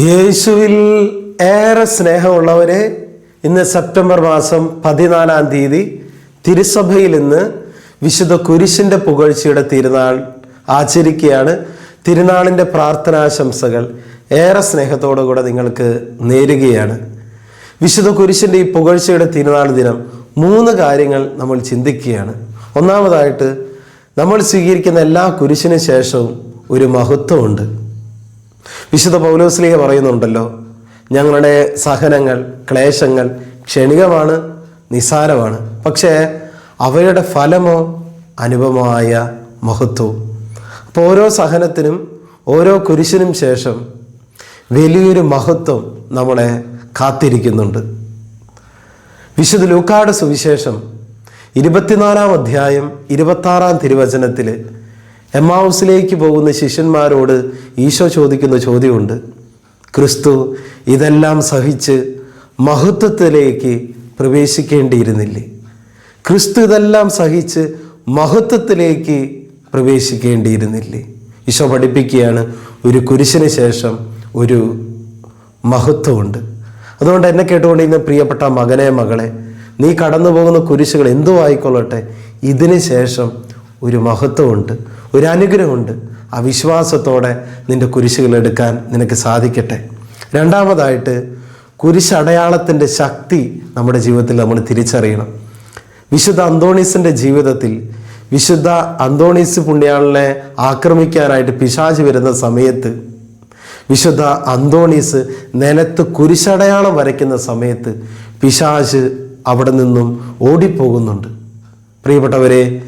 യേശുവിൽ ഏറെ സ്നേഹമുള്ളവരെ ഇന്ന് സെപ്റ്റംബർ മാസം പതിനാലാം തീയതി തിരുസഭയിൽ ഇന്ന് വിശുദ്ധ കുരിശിന്റെ പുകഴ്ചയുടെ തിരുനാൾ ആചരിക്കുകയാണ്. തിരുനാളിന്റെ പ്രാർത്ഥനാശംസകൾ ഏറെ സ്നേഹത്തോടു കൂടെ നിങ്ങൾക്ക് നേരുകയാണ്. വിശുദ്ധ കുരിശിന്റെ ഈ പുകഴ്ചയുടെ തിരുനാൾ ദിനം മൂന്ന് കാര്യങ്ങൾ നമ്മൾ ചിന്തിക്കുകയാണ്. ഒന്നാമതായിട്ട് നമ്മൾ സ്വീകരിക്കുന്ന എല്ലാ കുരിശിന് ശേഷവും ഒരു മഹത്വമുണ്ട്. വിശുദ്ധ പൗലോസ്ലിഹ പറയുന്നുണ്ടല്ലോ ഞങ്ങളുടെ സഹനങ്ങൾ ക്ലേശങ്ങൾ ക്ഷണികമാണ് നിസാരമാണ് പക്ഷേ അവയുടെ ഫലമോ അനുപമമായ മഹത്വവും അപ്പോൾ ഓരോ സഹനത്തിനും ഓരോ കുരിശിനും ശേഷം വലിയൊരു മഹത്വം നമ്മളെ കാത്തിരിക്കുന്നുണ്ട്. വിശുദ്ധ ലൂക്കാട് സുവിശേഷം ഇരുപത്തിനാലാം അധ്യായം ഇരുപത്താറാം തിരുവചനത്തിൽ എമ്മാവുസിലേക്ക് പോകുന്ന ശിഷ്യന്മാരോട് ഈശോ ചോദിക്കുന്ന ചോദ്യമുണ്ട്. ക്രിസ്തു ഇതെല്ലാം സഹിച്ച് മഹത്വത്തിലേക്ക് പ്രവേശിക്കേണ്ടിയിരുന്നില്ലേ? ക്രിസ്തു ഇതെല്ലാം സഹിച്ച് മഹത്വത്തിലേക്ക് പ്രവേശിക്കേണ്ടിയിരുന്നില്ലേ? ഈശോ പഠിപ്പിക്കുകയാണ് ഒരു കുരിശിന് ശേഷം ഒരു മഹത്വമുണ്ട്. അതുകൊണ്ട് എന്നെ കേട്ടുകൊണ്ടിരുന്ന പ്രിയപ്പെട്ട മകനെ മകളെ നീ കടന്നു പോകുന്ന കുരിശുകൾ എന്തോ ആയിക്കൊള്ളട്ടെ ഇതിന് ശേഷം ഒരു മഹത്വമുണ്ട് ഒരു അനുഗ്രഹമുണ്ട്. ആ വിശ്വാസത്തോടെ നിന്റെ കുരിശുകൾ എടുക്കാൻ നിനക്ക് സാധിക്കട്ടെ. രണ്ടാമതായിട്ട് കുരിശടയാളത്തിന്റെ ശക്തി നമ്മുടെ ജീവിതത്തിൽ നമ്മൾ തിരിച്ചറിയണം. വിശുദ്ധ അന്തോണീസിന്റെ ജീവിതത്തിൽ വിശുദ്ധ അന്തോണീസ് പുണ്യാളിനെ ആക്രമിക്കാനായിട്ട് പിശാച് വരുന്ന സമയത്ത് വിശുദ്ധ അന്തോണീസ് നിലത്ത് കുരിശടയാളം വരയ്ക്കുന്ന സമയത്ത് പിശാച് അവിടെ നിന്നും ഓടിപ്പോകുന്നുണ്ട്. പ്രിയപ്പെട്ടവരെ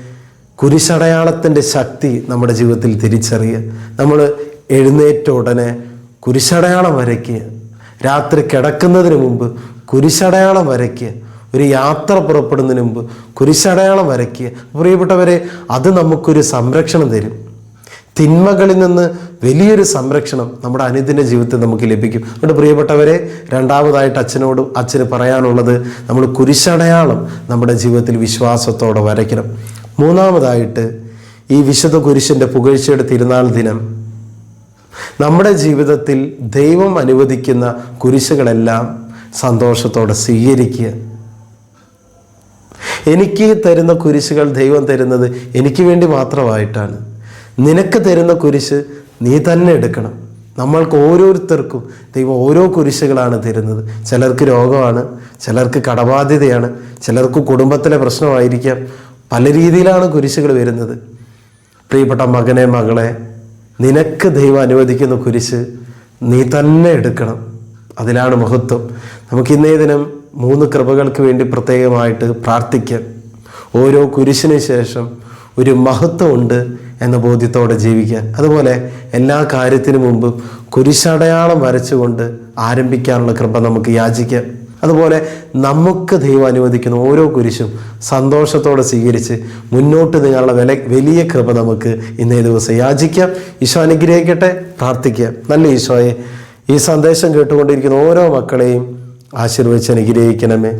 കുരിശടയാളത്തിന്റെ ശക്തി നമ്മുടെ ജീവിതത്തിൽ തിരിച്ചറിയുക. നമ്മൾ എഴുന്നേറ്റ ഉടനെ കുരിശടയാളം വരയ്ക്കുക. രാത്രി കിടക്കുന്നതിന് മുമ്പ് കുരിശടയാളം വരയ്ക്കുക. ഒരു യാത്ര പുറപ്പെടുന്നതിന് മുമ്പ് കുരിശടയാളം വരയ്ക്കുക. പ്രിയപ്പെട്ടവരെ അത് നമുക്കൊരു സംരക്ഷണം തരും. തിന്മകളിൽ നിന്ന് വലിയൊരു സംരക്ഷണം നമ്മുടെ അനുദിന ജീവിതത്തിൽ നമുക്ക് ലഭിക്കും. അതുകൊണ്ട് പ്രിയപ്പെട്ടവരെ രണ്ടാമതായിട്ട് അച്ഛനോട് അച്ഛന് പറയാനുള്ളത് നമ്മൾ കുരിശടയാളം നമ്മുടെ ജീവിതത്തിൽ വിശ്വാസത്തോടെ വരയ്ക്കണം. മൂന്നാമതായിട്ട് ഈ വിശുദ്ധ കുരിശിന്റെ പുകഴ്ചയുടെ തിരുനാൾ ദിനം. നമ്മുടെ ജീവിതത്തിൽ ദൈവം അനുവദിക്കുന്ന കുരിശുകളെല്ലാം സന്തോഷത്തോടെ സ്വീകരിക്കുക. എനിക്ക് തരുന്ന കുരിശുകൾ ദൈവം തരുന്നത് എനിക്ക് വേണ്ടി മാത്രമായിട്ടാണ്. നിനക്ക് തരുന്ന കുരിശ് നീ തന്നെ എടുക്കണം. നമ്മൾക്ക് ഓരോരുത്തർക്കും ദൈവം ഓരോ കുരിശുകളാണ് തരുന്നത്. ചിലർക്ക് രോഗമാണ് ചിലർക്ക് കടബാധ്യതയാണ് ചിലർക്ക് കുടുംബത്തിലെ പ്രശ്നമായിരിക്കാം പല രീതിയിലാണ് കുരിശുകൾ വരുന്നത്. പ്രിയപ്പെട്ട മകനെ മകളെ നിനക്ക് ദൈവം അനുവദിക്കുന്ന കുരിശ് നീ തന്നെ എടുക്കണം. അതിലാണ് മഹത്വം. നമുക്ക് ഇന്നേ ദിനം മൂന്ന് കൃപകൾക്ക് വേണ്ടി പ്രത്യേകമായിട്ട് പ്രാർത്ഥിക്കാം. ഓരോ കുരിശിന് ശേഷം ഒരു മഹത്വമുണ്ട് എന്ന ബോധ്യത്തോടെ ജീവിക്കാൻ. അതുപോലെ എല്ലാ കാര്യത്തിനു മുമ്പും കുരിശടയാളം വരച്ചുകൊണ്ട് ആരംഭിക്കാനുള്ള കൃപ നമുക്ക് യാചിക്കാം. അതുപോലെ നമുക്ക് ദൈവം അനുവദിക്കുന്ന ഓരോ കുരിശും സന്തോഷത്തോടെ സ്വീകരിച്ച് മുന്നോട്ട് നീങ്ങാനുള്ള വില വലിയ കൃപ നമുക്ക് ഇന്നേ ദിവസം യാചിക്കാം. ഈശോ അനുഗ്രഹിക്കട്ടെ. പ്രാർത്ഥിക്കാം. നല്ല ഈശോയെ ഈ സന്ദേശം കേട്ടുകൊണ്ടിരിക്കുന്ന ഓരോ മക്കളെയും ആശീർവദിച്ച് അനുഗ്രഹിക്കണമേ.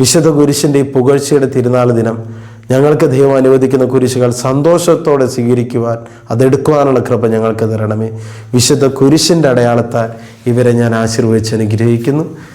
വിശുദ്ധ കുരിശിന്റെ ഈ പുകഴ്ചയുടെ തിരുനാൾ ദിനം ഞങ്ങൾക്ക് ദൈവം അനുവദിക്കുന്ന കുരിശുകൾ സന്തോഷത്തോടെ സ്വീകരിക്കുവാൻ അതെടുക്കുവാനുള്ള കൃപ ഞങ്ങൾക്ക് തരണമേ. വിശുദ്ധ കുരിശിന്റെ അടയാളത്താൽ ഇവരെ ഞാൻ ആശീർവദിച്ച് അനുഗ്രഹിക്കുന്നു.